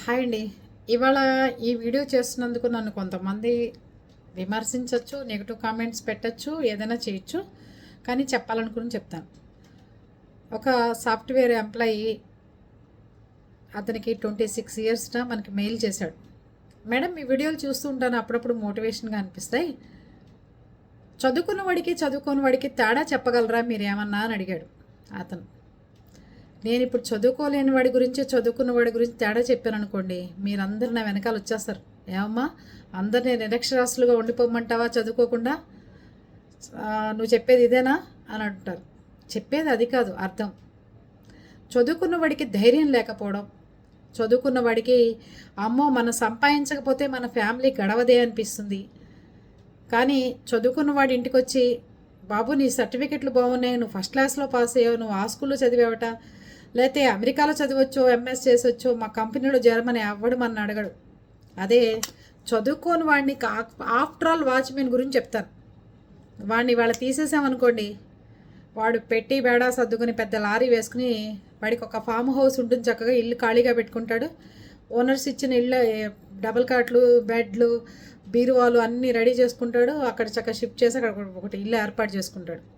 Hi అండి. ఇవాళ ఈ వీడియో చేస్తున్నందుకు నన్ను కొంతమంది విమర్శించవచ్చు నెగిటివ్ కామెంట్స్ పెట్టచ్చు ఏదైనా చేయొచ్చు. కానీ చెప్పాలనుకుని చెప్తాను. ఒక సాఫ్ట్వేర్ ఎంప్లాయీ అతనికి ట్వంటీ సిక్స్ ఇయర్స్న మనకి మెయిల్ చేశాడు. మేడం మీ వీడియోలు చూస్తూ ఉంటాను. అప్పుడప్పుడు మోటివేషన్గా అనిపిస్తాయి. చదువుకున్న వాడికి చదువుకోని వాడికి తేడా చెప్పగలరా? మీరేమన్నా అని అడిగాడు అతను. నేను ఇప్పుడు చదువుకోలేని వాడి గురించి చదువుకున్న వాడి గురించి తేడా చెప్పాను అనుకోండి మీరందరు నా వెనకాల వచ్చేస్తారు. ఏమమ్మా అందరినీ నిరక్షరాస్యులుగా ఉండిపోమంటావా చదువుకోకుండా? నువ్వు చెప్పేది ఇదేనా? అని అంటారు. చెప్పేది అది కాదు అర్థం. చదువుకున్న వాడికి ధైర్యం లేకపోవడం చదువుకున్న వాడికి అమ్మో మనం సంపాదించకపోతే మన ఫ్యామిలీ గడవదే అనిపిస్తుంది. కానీ చదువుకున్న వాడి ఇంటికి వచ్చి బాబు నీ సర్టిఫికెట్లు బాగున్నాయి నువ్వు ఫస్ట్ క్లాస్లో పాస్ అయ్యావు నువ్వు ఆ స్కూల్లో చదివావట లేకపోతే అమెరికాలో చదవచ్చో ఎంఎస్ చేసొచ్చో మా కంపెనీలో జరమని అవ్వడు మన అడగడు. అదే చదువుకోని వాడిని ఆఫ్టర్ ఆల్ వాచ్మెన్ గురించి చెప్తాను. వాడిని వాళ్ళ తీసేసామనుకోండి వాడు పెట్టి బేడా సర్దుకుని పెద్ద లారీ వేసుకుని వాడికి ఒక ఫామ్ హౌస్ ఉంటుంది చక్కగా ఇల్లు ఖాళీగా పెట్టుకుంటాడు. ఓనర్స్ ఇచ్చిన ఇల్లు డబుల్ కాట్లు బెడ్లు బీరువాలు అన్నీ రెడీ చేసుకుంటాడు. అక్కడ చక్కగా షిఫ్ట్ చేసి అక్కడ ఒకటి ఇల్లు ఏర్పాటు చేసుకుంటాడు.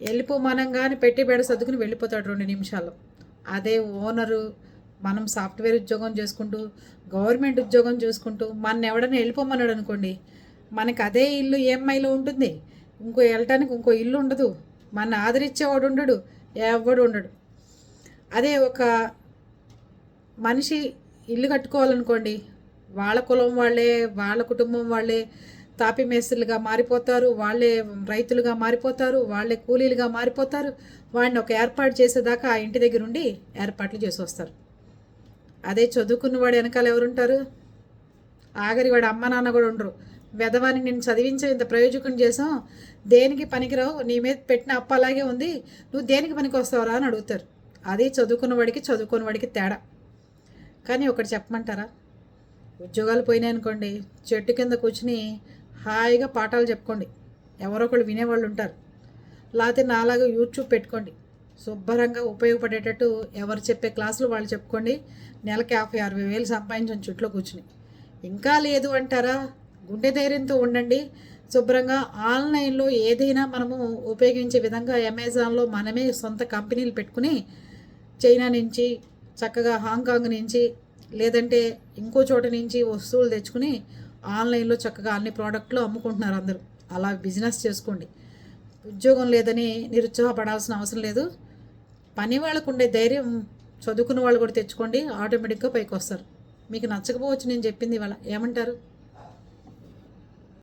వెళ్ళిపో మనం కానీ పెట్టి బేడ సర్దుకుని వెళ్ళిపోతాడు రెండు నిమిషాలు. అదే ఓనరు మనం సాఫ్ట్వేర్ ఉద్యోగం చేసుకుంటూ గవర్నమెంట్ ఉద్యోగం చూసుకుంటూ మన ఎవడన్నా వెళ్ళిపోమన్నాడు అనుకోండి మనకి అదే ఇల్లు ఈఎంఐలో ఉంటుంది. ఇంకో వెళ్ళటానికి ఇంకో ఇల్లు ఉండదు. మన ఆదరించేవాడు ఉండడు ఎవడు ఉండడు. అదే ఒక మనిషి ఇల్లు కట్టుకోవాలనుకోండి వాళ్ళ కులం వాళ్ళే వాళ్ళ కుటుంబం వాళ్ళే తాపి మేస్త్రులుగా మారిపోతారు వాళ్ళే రైతులుగా మారిపోతారు వాళ్ళే కూలీలుగా మారిపోతారు. వాడిని ఒక ఏర్పాటు చేసేదాకా ఆ ఇంటి దగ్గర ఉండి ఏర్పాట్లు చేసి వస్తారు. అదే చదువుకున్న వాడు వెనకాల ఎవరుంటారు? ఆఖరి వాడు అమ్మ నాన్న కూడా ఉండరు. వెధవాని నేను చదివించే ఇంత ప్రయోజకం చేసాం దేనికి పనికిరావు? నీ మీద పెట్టిన అప్ప అలాగే ఉంది. నువ్వు దేనికి పనికి వస్తావురా అని అడుగుతారు. అది చదువుకున్న వాడికి చదువుకున్న వాడికి తేడా. కానీ ఒకటి చెప్పమంటారా? ఉద్యోగాలు పోయినాయి అనుకోండి చెట్టు కింద కూర్చుని హాయిగా పాఠాలు చెప్పుకోండి. ఎవరో ఒకళ్ళు వినేవాళ్ళు ఉంటారు. లేకపోతే నాలాగా యూట్యూబ్ పెట్టుకోండి. శుభ్రంగా ఉపయోగపడేటట్టు ఎవరు చెప్పే క్లాసులు వాళ్ళు చెప్పుకోండి. నెలకి యాభై అరవై వేలు సంపాదించిన చుట్లో కూర్చుని. ఇంకా లేదు అంటారా? గుండె ధైర్యంతో ఉండండి. శుభ్రంగా ఆన్లైన్లో ఏదైనా మనము ఉపయోగించే విధంగా అమెజాన్లో మనమే సొంత కంపెనీలు పెట్టుకుని చైనా నుంచి చక్కగా హాంకాంగ్ నుంచి లేదంటే ఇంకో చోట నుంచి వస్తువులు తెచ్చుకుని ఆన్లైన్లో చక్కగా అన్ని ప్రోడక్ట్లు అమ్ముకుంటున్నారు అందరూ. అలా బిజినెస్ చేసుకోండి. ఉద్యోగం లేదని నిరుత్సాహపడాల్సిన అవసరం లేదు. పని వాళ్ళకు ఉండే ధైర్యం చదువుకున్న వాళ్ళు కూడా తెచ్చుకోండి ఆటోమేటిక్గా పైకి వస్తారు. మీకు నచ్చకపోవచ్చు నేను చెప్పింది ఇవాళ. ఏమంటారు?